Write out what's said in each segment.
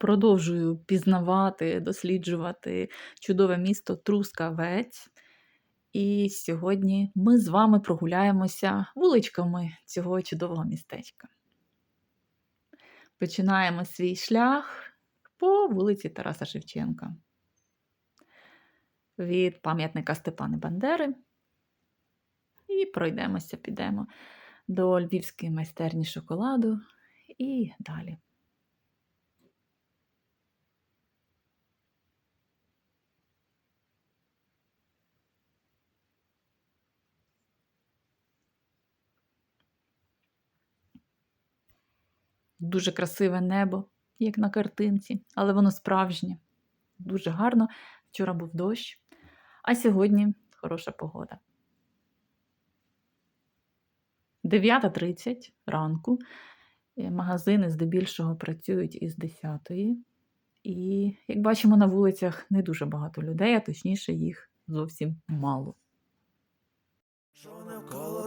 продовжую пізнавати, досліджувати чудове місто Трускавець. І сьогодні ми з вами прогуляємося вуличками цього чудового містечка. Починаємо свій шлях по вулиці Тараса Шевченка. Від пам'ятника Степани Бандери. І пройдемося, підемо до Львівської майстерні шоколаду і далі. Дуже красиве небо, як на картинці, але воно справжнє. Дуже гарно. Вчора був дощ, а сьогодні хороша погода. 9.30 ранку. Е, Магазини здебільшого працюють із 10 І, як бачимо, на вулицях не дуже багато людей, а точніше, їх зовсім мало.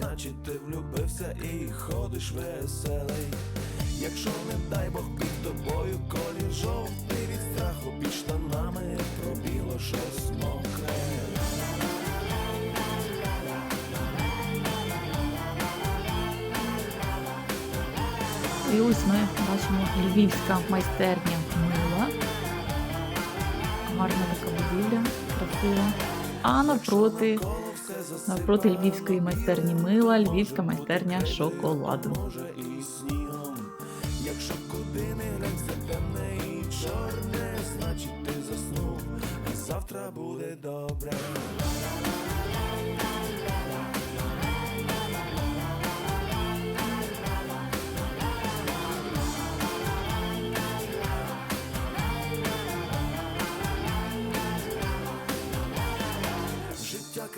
Значить ти влюбився і ходиш веселий. Якщо не дай Бог під тобою колір жовтий від страху під штанами пробіло щось мокре. І ось ми бачимо львівська майстерня мила. Гарна така будівля, красива. А навпроти, навпроти львівської майстерні мила, львівська майстерня шоколаду. може і снігом. Якщо куди не все темне і чорне, значить ти заснув, а завтра буде добре.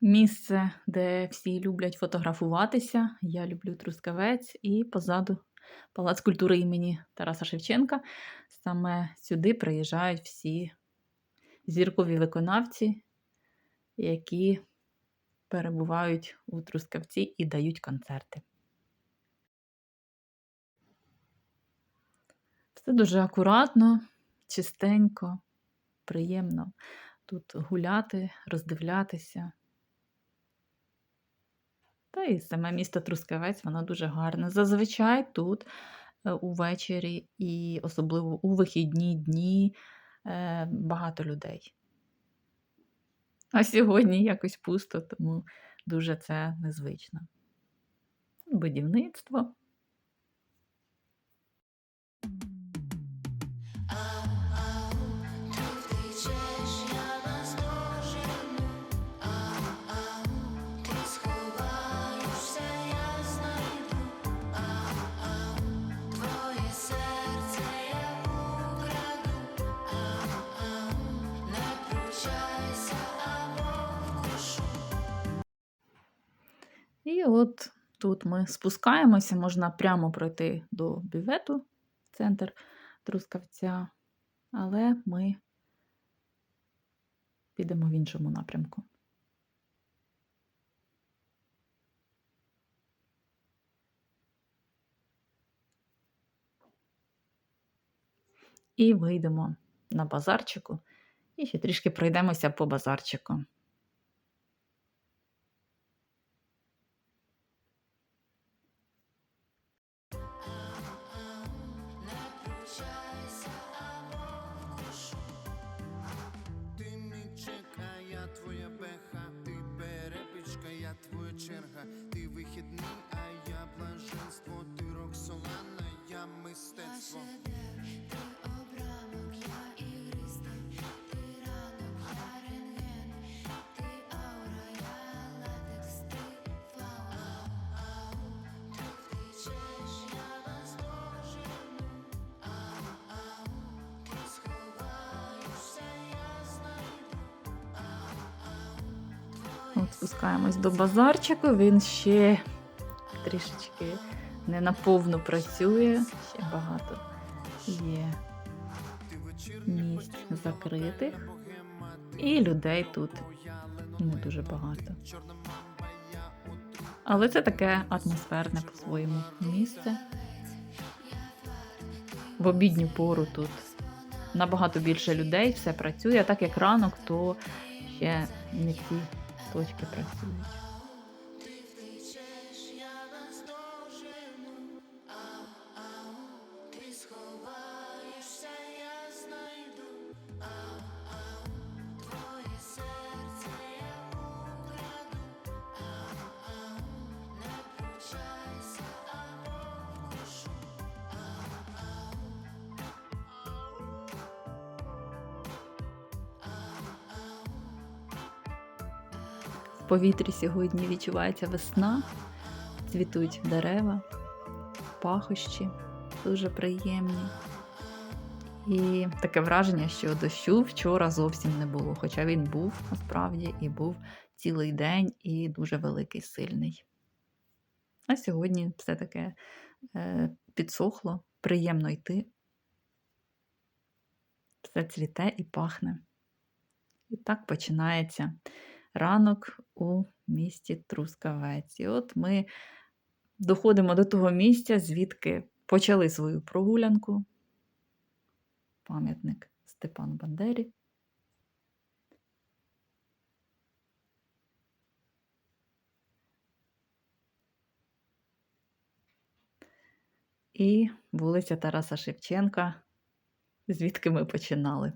Місце, де всі люблять фотографуватися. Я люблю Трускавець і позаду Палац культури імені Тараса Шевченка. Саме сюди приїжджають всі зіркові виконавці, які перебувають у Трускавці і дають концерти. Все дуже акуратно, чистенько, приємно тут гуляти, роздивлятися. Та і саме місто Трускавець, воно дуже гарне. Зазвичай тут е, увечері і особливо у вихідні дні е, багато людей. А сьогодні якось пусто, тому дуже це незвично. Будівництво. І от тут ми спускаємося, можна прямо пройти до бювету, центр Трускавця, але ми підемо в іншому напрямку. І вийдемо на базарчику і ще трішки пройдемося по базарчику. Вихідний, а я блаженство, ти Роксолана, я мистецтво. Спускаємось до базарчику, він ще трішечки не наповну працює, ще багато є місць закритих, і людей тут не дуже багато. Але це таке атмосферне по-своєму місце. В обідню пору тут набагато більше людей, все працює. А так як ранок, то ще не всі точки працюють. Повітрі сьогодні відчувається весна, цвітуть дерева, пахощі дуже приємні. І таке враження, що дощу вчора зовсім не було, хоча він був насправді і був цілий день і дуже великий, сильний. А сьогодні все таке е, підсохло, приємно йти. Все цвіте і пахне. І так починається ранок у місті Трускавець. І от ми доходимо до того місця, звідки почали свою прогулянку. Пам'ятник Степану Бандері. І вулиця Тараса Шевченка, звідки ми починали.